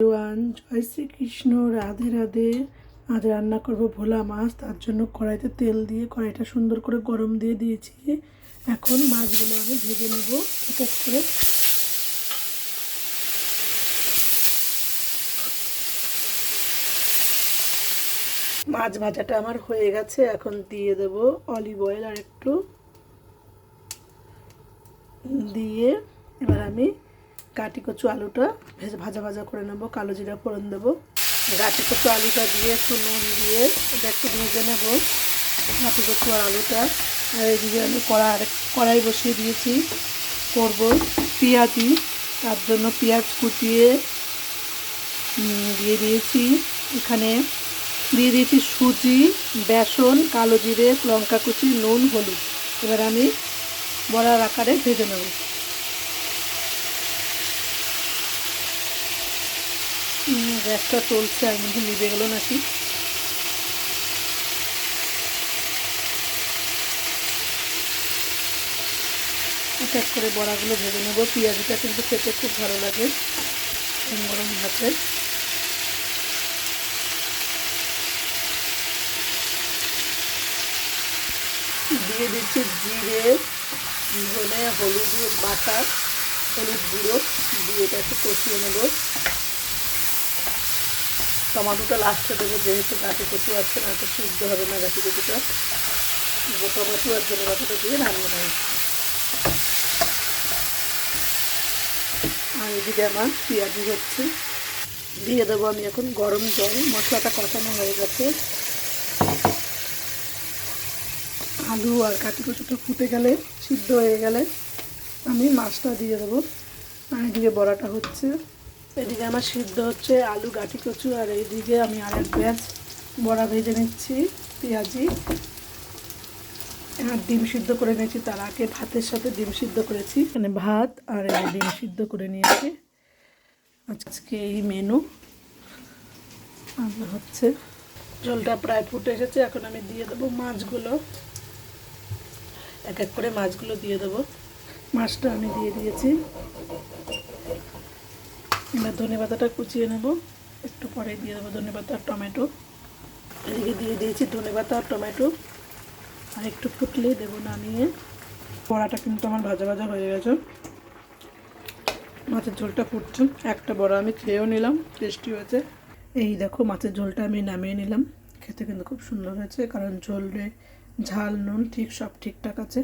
One জয় শ্রীকৃষ্ণ, রাধে রাধে। আজ রান্না করব ভোলা মাছ, তার জন্য কড়াইতে তেল দিয়ে কড়াইটা সুন্দর করে গরম দিয়ে দিয়েছি। এখন মাছগুলো আমি ভেজে নেব, এক এক করে। মাছ ভাজাটা আমার হয়ে গেছে, এখন দিয়ে দেব অলিভ অয়েল আর একটু। দিয়ে এবার আমি কাটি কচু আলুটা ভেজে ভাজা ভাজা করে নেব কালো জিরা ফোড়ন দেবো। গাটি কচু আলুটা দিয়ে একটু নুন দিয়ে এটা একটু ভেজে নেব গাটি কচু আর আলুটা। আর এদিকে আমি কড়া কড়াই বসিয়ে দিয়েছি করব পেঁয়াজি। তার জন্য পেঁয়াজ উম, দিয়ে দিয়েছি। এখানে দিয়ে দিয়েছি সুজি বেসন কালো জিরে লঙ্কা কুচি নুন হলুদ। এবার আমি বড়ার আকারে ভেজে নেব। গ্যাসটা চলছে আর মধ্যে নিভে গেলো নাকি? এক এক করে বড়াগুলো ভেজে নেব। পেঁয়াজিটা কিন্তু খেতে খুব ভালো লাগে, গরম গরম ভাতে। দিয়ে দিচ্ছি জিরে, ধনে, হলুদ, বাটা, হলুদ গুঁড়ো। দিয়ে এটা একটু কষিয়ে নেব। টমাটোটা লাস্টে দেবো যেহেতু গাছে কচু আছে, না তো সিদ্ধ হবে না গাছে কচুটা টমাটো আর ধনে বাটাটা দিয়ে রান্না নেব। আর এদিকে আমার পেঁয়াজি হচ্ছে। দিয়ে দেবো আমি এখন গরম জল, মশলাটা কষানো হয়ে গেছে। আলু আর কাটি কচুটা ফুটে গেলে, সিদ্ধ হয়ে গেলে আমি মাছটা দিয়ে দেবো। আর এদিকে বড়াটা হচ্ছে। এদিকে আমার সিদ্ধ হচ্ছে আলু, গাটি, কচু, আর এইদিকে আমি আর এক পেঁয়াজ বড়া ভেজে নিচ্ছি, পেঁয়াজি। আর ডিম সিদ্ধ করে নিয়েছি, তার আগে ভাতের সাথে ডিম সিদ্ধ করেছি। মানে ভাত আর ডিম সিদ্ধ করে নিয়েছি। আজকে এই মেনু। রান্না হচ্ছে জলটা প্রায় ফুটে এসেছে, এখন আমি দিয়ে দেবো মাছগুলো। এক এক করে মাছগুলো দিয়ে দেবো। মাছটা আমি দিয়ে দিয়েছি। এবার ধনে পাতাটা কুচিয়ে নেব। একটু পরে দিয়ে দেবো ধনে পাতা আর টমেটো। এদিকে দিয়ে দিয়েছি ধনে পাতা আর টমেটো। আর একটু ফুটলেই দেবো নামিয়ে। বড়াটা কিন্তু আমার ভাজা ভাজা হয়ে গেছে। মাছের ঝোলটা ফুটছে। একটা বড়া আমি খেয়েও নিলাম, টেস্টি হয়েছে। এই দেখো মাছের ঝোলটা আমি নামিয়ে নিলাম। খেতে কিন্তু খুব সুন্দর হয়েছে, কারণ ঝোলে ঝাল, নুন, ঠিক সব ঠিকঠাক আছে।